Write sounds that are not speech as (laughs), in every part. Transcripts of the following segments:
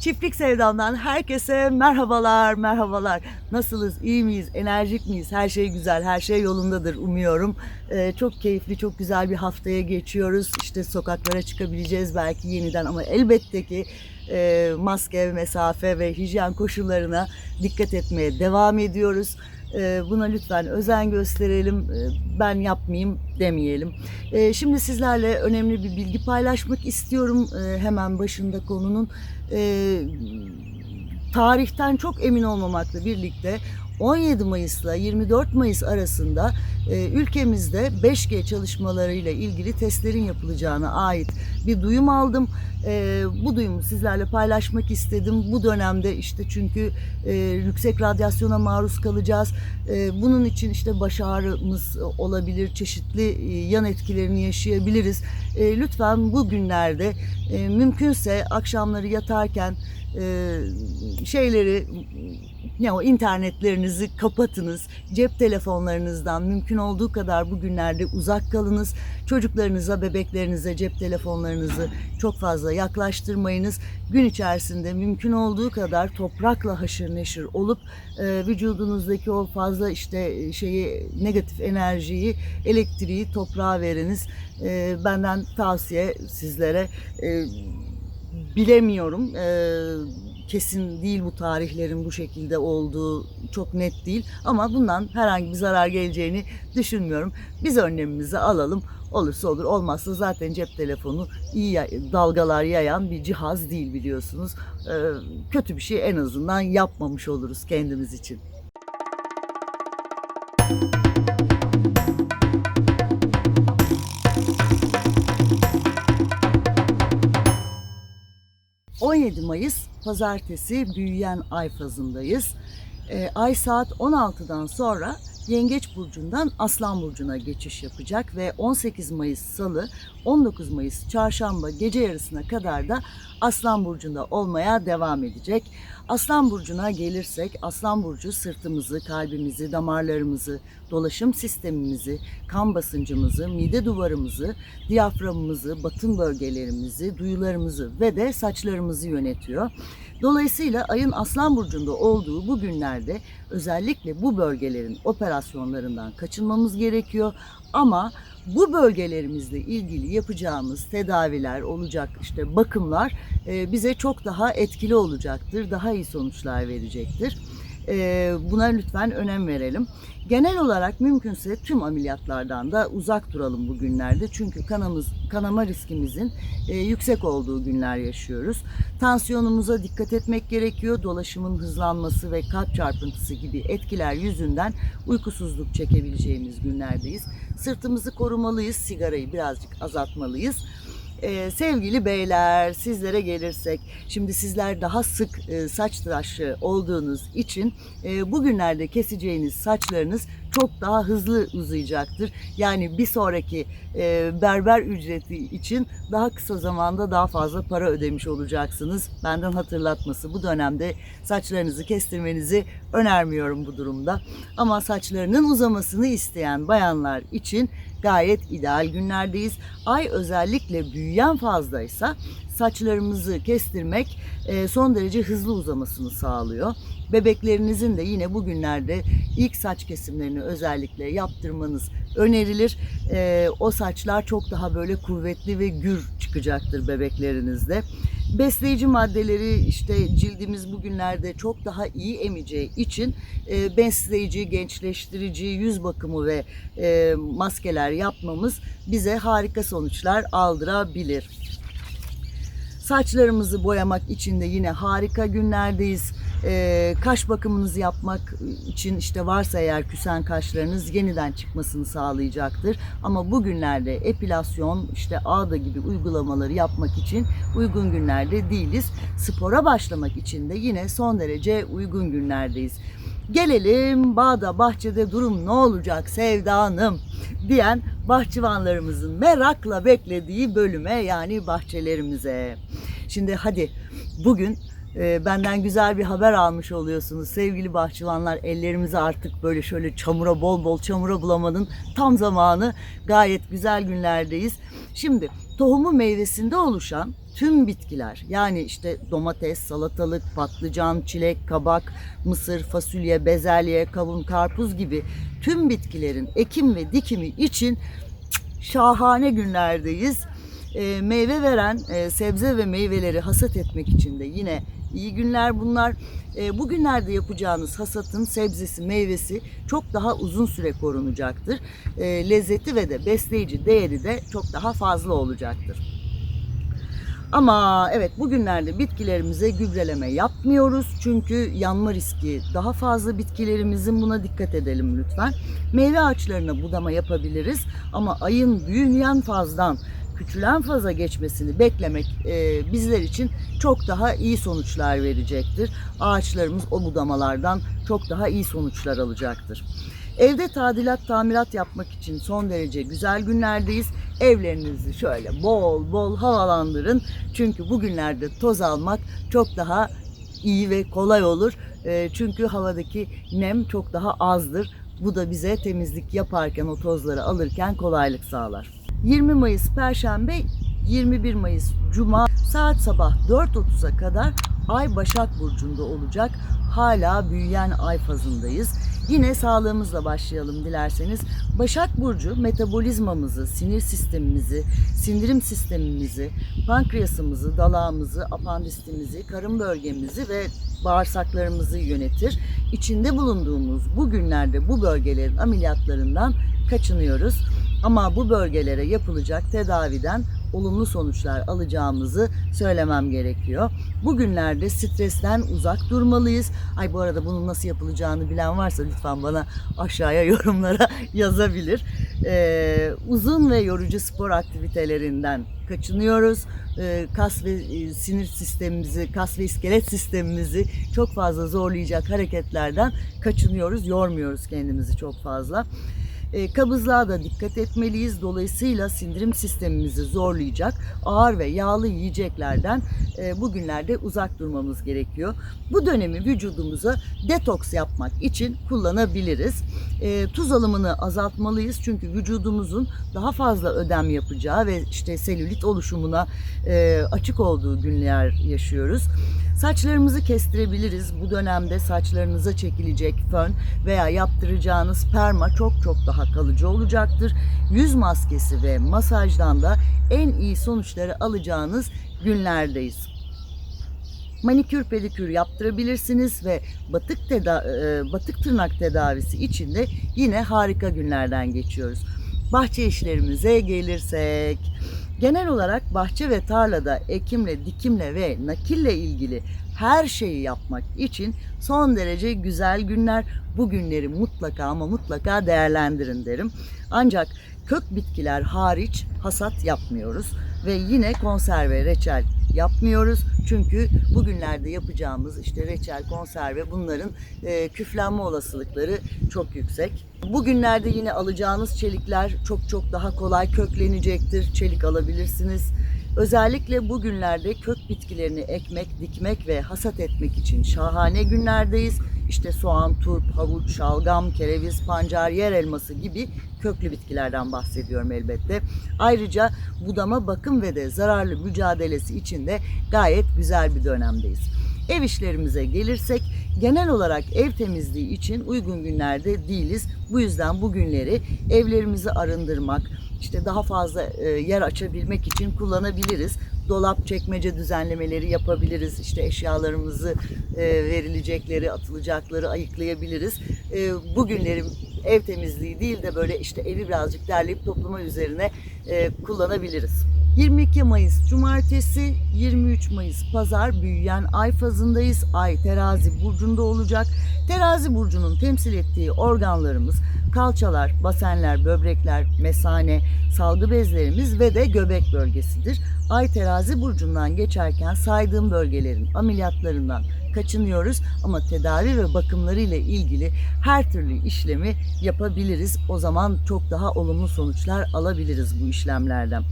Çiftlik Sevdam'dan herkese merhabalar, merhabalar. Nasılız, iyi miyiz, enerjik miyiz? Her şey güzel, her şey yolundadır umuyorum. Ee, çok keyifli, çok güzel bir haftaya geçiyoruz. İşte sokaklara çıkabileceğiz belki yeniden ama elbette ki e, maske, mesafe ve hijyen koşullarına dikkat etmeye devam ediyoruz. Ee, Buna lütfen özen gösterelim. Ee, Ben yapmayayım demeyelim. Ee, Şimdi sizlerle önemli bir bilgi paylaşmak istiyorum. Hemen başında konunun tarihten çok emin olmamakla birlikte 17 Mayıs'la 24 Mayıs arasında e, ülkemizde 5G çalışmalarıyla ilgili testlerin yapılacağına ait bir duyum aldım. E, bu duyumu sizlerle paylaşmak istedim. Bu dönemde işte çünkü e, yüksek radyasyona maruz kalacağız. E, bunun için işte baş ağrımız olabilir, çeşitli e, yan etkilerini yaşayabiliriz. E, lütfen bu günlerde e, mümkünse akşamları yatarken e, şeyleri ne o internetlerinizi kapatınız. Cep telefonlarınızdan mümkün olduğu kadar bugünlerde uzak kalınız. Çocuklarınıza, bebeklerinize cep telefonlarınızı çok fazla yaklaştırmayınız. Gün içerisinde mümkün olduğu kadar toprakla haşır neşir olup e, vücudunuzdaki o fazla işte şeyi negatif enerjiyi, elektriği toprağa veriniz. E, benden tavsiye sizlere e, bilemiyorum. Ee, kesin değil bu tarihlerin bu şekilde olduğu çok net değil ama bundan herhangi bir zarar geleceğini düşünmüyorum. Biz önlemimizi alalım. Olursa olur, olmazsa zaten cep telefonu iyi dalgalar yayan bir cihaz değil biliyorsunuz. Ee, kötü bir şey en azından yapmamış oluruz kendimiz için. ...17 Mayıs Pazartesi büyüyen ay fazındayız. Ee, ay saat 16'dan sonra Yengeç Burcu'ndan Aslan Burcu'na geçiş yapacak ve 18 Mayıs Salı, 19 Mayıs Çarşamba gece yarısına kadar da Aslan Burcu'nda olmaya devam edecek. Aslan Burcu'na gelirsek, Aslan Burcu sırtımızı, kalbimizi, damarlarımızı, dolaşım sistemimizi, kan basıncımızı, mide duvarımızı, diyaframımızı, batın bölgelerimizi, duyularımızı ve de saçlarımızı yönetiyor. Dolayısıyla ayın Aslan Burcu'nda olduğu bu günlerde özellikle bu bölgelerin operasyonlarından kaçınmamız gerekiyor. Ama bu bölgelerimizle ilgili yapacağımız tedaviler olacak işte bakımlar e, bize çok daha etkili olacaktır, daha iyi sonuçlar verecektir. E, Buna lütfen önem verelim. Genel olarak mümkünse tüm ameliyatlardan da uzak duralım bu günlerde. Çünkü kanamız, kanama riskimizin e, yüksek olduğu günler yaşıyoruz. Tansiyonumuza dikkat etmek gerekiyor. Dolaşımın hızlanması ve kalp çarpıntısı gibi etkiler yüzünden uykusuzluk çekebileceğimiz günlerdeyiz. Sırtımızı korumalıyız, sigarayı birazcık azaltmalıyız. Ee, sevgili beyler sizlere gelirsek şimdi sizler daha sık e, saç tıraşı olduğunuz için e, bugünlerde keseceğiniz saçlarınız çok daha hızlı uzayacaktır. Yani bir sonraki e, berber ücreti için daha kısa zamanda daha fazla para ödemiş olacaksınız. Benden hatırlatması bu dönemde saçlarınızı kestirmenizi önermiyorum bu durumda. Ama saçlarının uzamasını isteyen bayanlar için gayet ideal günlerdeyiz. Ay özellikle büyüyen fazlaysa saçlarımızı kestirmek e, son derece hızlı uzamasını sağlıyor. Bebeklerinizin de yine bugünlerde ilk saç kesimlerini özellikle yaptırmanız önerilir. E, o saçlar çok daha böyle kuvvetli ve gür çıkacaktır bebeklerinizde. Besleyici maddeleri işte cildimiz bugünlerde çok daha iyi emeceği için e, besleyici, gençleştirici yüz bakımı ve maskeler yapmamız bize harika sonuçlar aldırabilir. Saçlarımızı boyamak için de yine harika günlerdeyiz. Ee, kaş bakımınızı yapmak için işte varsa eğer küsen kaşlarınız yeniden çıkmasını sağlayacaktır. Ama bu günlerde epilasyon işte ağda gibi uygulamaları yapmak için uygun günlerde değiliz. Spora başlamak için de yine son derece uygun günlerdeyiz. Gelelim bağda bahçede durum ne olacak Sevda Hanım diyen bahçıvanlarımızın merakla beklediği bölüme yani bahçelerimize. Şimdi hadi bugün e, benden güzel bir haber almış oluyorsunuz sevgili bahçıvanlar. Ellerimizi artık böyle şöyle çamura bol bol çamura bulamanın tam zamanı. Gayet güzel günlerdeyiz. Şimdi tohumu meyvesinde oluşan tüm bitkiler yani işte domates, salatalık, patlıcan, çilek, kabak, mısır, fasulye, bezelye, kavun, karpuz gibi tüm bitkilerin ekim ve dikimi için şahane günlerdeyiz. E, meyve veren e, sebze ve meyveleri hasat etmek için de yine iyi günler bunlar. E, bugünlerde yapacağınız hasatın sebzesi, meyvesi çok daha uzun süre korunacaktır. E, lezzeti ve de besleyici değeri de çok daha fazla olacaktır. Ama evet bugünlerde bitkilerimize gübreleme yapmıyoruz. Çünkü yanma riski daha fazla bitkilerimizin buna dikkat edelim lütfen. Meyve ağaçlarına budama yapabiliriz ama ayın büyüyen fazdan küçülen faza geçmesini beklemek e, bizler için çok daha iyi sonuçlar verecektir. Ağaçlarımız o budamalardan çok daha iyi sonuçlar alacaktır. Evde tadilat, tamirat yapmak için son derece güzel günlerdeyiz. Evlerinizi şöyle bol bol havalandırın. Çünkü bugünlerde toz almak çok daha iyi ve kolay olur. E, çünkü havadaki nem çok daha azdır. Bu da bize temizlik yaparken o tozları alırken kolaylık sağlar. 20 Mayıs Perşembe, 21 Mayıs Cuma saat sabah 4.30'a kadar Ay Başak Burcu'nda olacak. Hala büyüyen ay fazındayız. Yine sağlığımızla başlayalım dilerseniz. Başak Burcu metabolizmamızı, sinir sistemimizi, sindirim sistemimizi, pankreasımızı, dalağımızı, apandisitimizi, karın bölgemizi ve bağırsaklarımızı yönetir. İçinde bulunduğumuz bu günlerde bu bölgelerin ameliyatlarından kaçınıyoruz. Ama bu bölgelere yapılacak tedaviden olumlu sonuçlar alacağımızı söylemem gerekiyor. Bugünlerde stresten uzak durmalıyız. Ay bu arada bunun nasıl yapılacağını bilen varsa lütfen bana aşağıya (laughs) yorumlara yazabilir. Ee, uzun ve yorucu spor aktivitelerinden kaçınıyoruz. Ee, kas ve e, sinir sistemimizi, kas ve iskelet sistemimizi çok fazla zorlayacak hareketlerden kaçınıyoruz. Yormuyoruz kendimizi çok fazla. E, kabızlığa da dikkat etmeliyiz. Dolayısıyla sindirim sistemimizi zorlayacak ağır ve yağlı yiyeceklerden e, bugünlerde uzak durmamız gerekiyor. Bu dönemi vücudumuza detoks yapmak için kullanabiliriz. E, tuz alımını azaltmalıyız çünkü vücudumuzun daha fazla ödem yapacağı ve işte selülit oluşumuna e, açık olduğu günler yaşıyoruz. Saçlarımızı kestirebiliriz. Bu dönemde saçlarınıza çekilecek fön veya yaptıracağınız perma çok çok daha kalıcı olacaktır. Yüz maskesi ve masajdan da en iyi sonuçları alacağınız günlerdeyiz. Manikür pedikür yaptırabilirsiniz ve batık teda e, batık tırnak tedavisi için de yine harika günlerden geçiyoruz. Bahçe işlerimize gelirsek Genel olarak bahçe ve tarlada ekimle, dikimle ve nakille ilgili her şeyi yapmak için son derece güzel günler. Bu günleri mutlaka ama mutlaka değerlendirin derim. Ancak kök bitkiler hariç hasat yapmıyoruz ve yine konserve, reçel yapmıyoruz. Çünkü bugünlerde yapacağımız işte reçel, konserve bunların e, küflenme olasılıkları çok yüksek. Bugünlerde yine alacağınız çelikler çok çok daha kolay köklenecektir. Çelik alabilirsiniz. Özellikle bugünlerde kök bitkilerini ekmek, dikmek ve hasat etmek için şahane günlerdeyiz. İşte soğan, turp, havuç, şalgam, kereviz, pancar, yer elması gibi köklü bitkilerden bahsediyorum elbette. Ayrıca budama, bakım ve de zararlı mücadelesi için de gayet güzel bir dönemdeyiz. Ev işlerimize gelirsek genel olarak ev temizliği için uygun günlerde değiliz. Bu yüzden bu günleri evlerimizi arındırmak, işte daha fazla e, yer açabilmek için kullanabiliriz. Dolap çekmece düzenlemeleri yapabiliriz. İşte eşyalarımızı e, verilecekleri, atılacakları ayıklayabiliriz. E, bu günleri ev temizliği değil de böyle işte evi birazcık derleyip topluma üzerine kullanabiliriz. 22 Mayıs Cumartesi, 23 Mayıs Pazar büyüyen ay fazındayız. Ay terazi burcunda olacak. Terazi burcunun temsil ettiği organlarımız kalçalar, basenler, böbrekler, mesane, salgı bezlerimiz ve de göbek bölgesidir. Ay terazi burcundan geçerken saydığım bölgelerin ameliyatlarından kaçınıyoruz ama tedavi ve bakımları ile ilgili her türlü işlemi yapabiliriz. O zaman çok daha olumlu sonuçlar alabiliriz bu işlemlerden.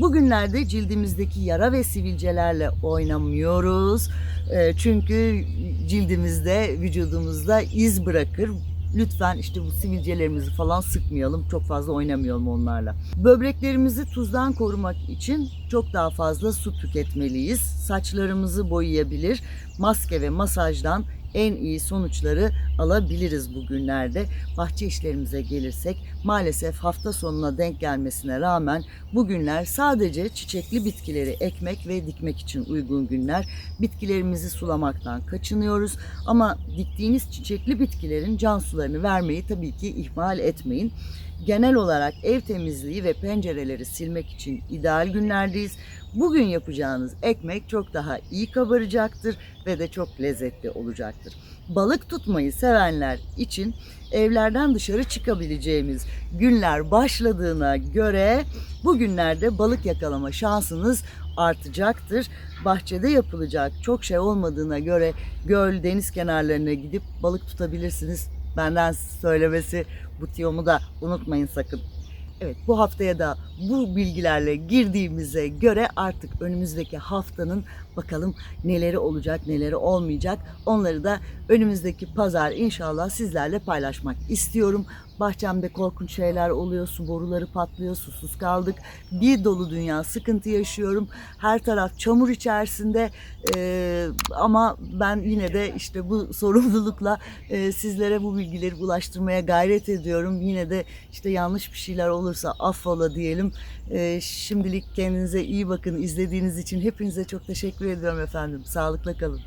Bugünlerde cildimizdeki yara ve sivilcelerle oynamıyoruz. Çünkü cildimizde, vücudumuzda iz bırakır lütfen işte bu sivilcelerimizi falan sıkmayalım. Çok fazla oynamayalım onlarla. Böbreklerimizi tuzdan korumak için çok daha fazla su tüketmeliyiz. Saçlarımızı boyayabilir. Maske ve masajdan en iyi sonuçları alabiliriz bugünlerde. Bahçe işlerimize gelirsek maalesef hafta sonuna denk gelmesine rağmen bugünler sadece çiçekli bitkileri ekmek ve dikmek için uygun günler. Bitkilerimizi sulamaktan kaçınıyoruz ama diktiğiniz çiçekli bitkilerin can sularını vermeyi tabii ki ihmal etmeyin. Genel olarak ev temizliği ve pencereleri silmek için ideal günlerdeyiz. Bugün yapacağınız ekmek çok daha iyi kabaracaktır ve de çok lezzetli olacaktır. Balık tutmayı sevenler için evlerden dışarı çıkabileceğimiz günler başladığına göre bugünlerde balık yakalama şansınız artacaktır. Bahçede yapılacak çok şey olmadığına göre göl, deniz kenarlarına gidip balık tutabilirsiniz. Benden söylemesi bu tiyomu da unutmayın sakın. Evet bu haftaya da bu bilgilerle girdiğimize göre artık önümüzdeki haftanın bakalım neleri olacak neleri olmayacak onları da önümüzdeki pazar inşallah sizlerle paylaşmak istiyorum. Bahçemde korkunç şeyler oluyor, su boruları patlıyor, susuz kaldık. Bir dolu dünya sıkıntı yaşıyorum. Her taraf çamur içerisinde Ee, ama ben yine de işte bu (laughs) sorumlulukla e, sizlere bu bilgileri ulaştırmaya gayret ediyorum. Yine de işte yanlış bir şeyler olursa affola diyelim. Ee, şimdilik kendinize iyi bakın. İzlediğiniz için hepinize çok teşekkür ediyorum efendim. Sağlıkla kalın.